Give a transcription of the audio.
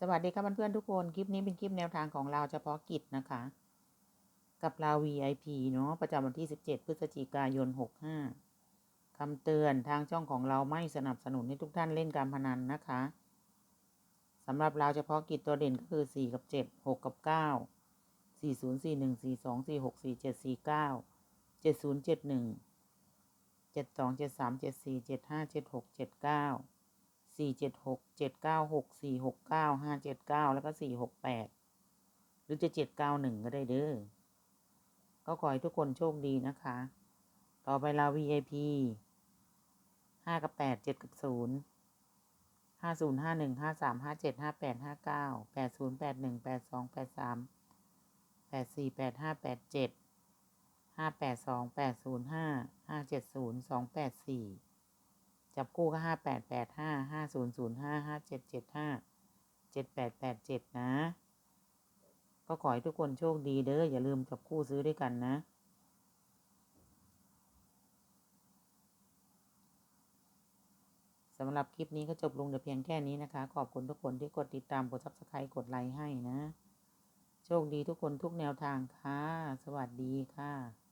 สวัสดีครับเพื่อนๆทุกคน คลิปนี้เป็นคลิปแนวทางของเราเฉพาะกิจนะคะ กับเรา VIP เนาะประจำวันที่ 17 พฤศจิกายน 65คำเตือนทางช่องของเราไม่สนับสนุนให้ทุกท่านเล่นการพนันนะคะสำหรับเราเฉพาะกิจตัวเด่นก็คือ 4 กับ 7 6 กับ 9 40 41 42 46 47 49 70 71 72 73 74 75 76 79 สี่เจ็ดหกเจ็ดเก้าหกสี่หกเก้าห้าเจ็ดเก้าแล้วก็สี่หกแปดหรือจะเจ็ดเก้าหนึ่งก็ได้เด้อ ก็ขอให้ทุกคนโชคดีนะคะ ต่อไปเรา VIP ห้ากับแปดเจ็ดกับศูนย์ห้าศูนย์ห้าหนึ่งห้าสามห้าเจ็ดห้าแปดห้าเก้าแปดศูนย์แปดหนึ่งแปดสองแปดสามแปดสี่แปดห้าแปดเจ็ดห้าแปดสองแปดศูนย์ห้าห้าเจ็ดศูนย์สองแปดสี่ จับคู่ก็ห้าแปดแปดห้าห้าศูนย์ศูนย์ห้าห้าเจ็ดเจ็ดห้าเจ็ดแปดแปดเจ็ดนะ ก็ขอให้ทุกคนโชคดีเด้ออย่าลืมจับคู่ซื้อด้วยกันนะสำหรับคลิปนี้ก็จบลงแต่เพียงแค่นี้นะคะ ขอบคุณทุกคนที่กดติดตาม กดซับสไครต์กดไลค์ให้นะ โชคดีทุกคนทุกแนวทางค่ะ สวัสดีค่ะ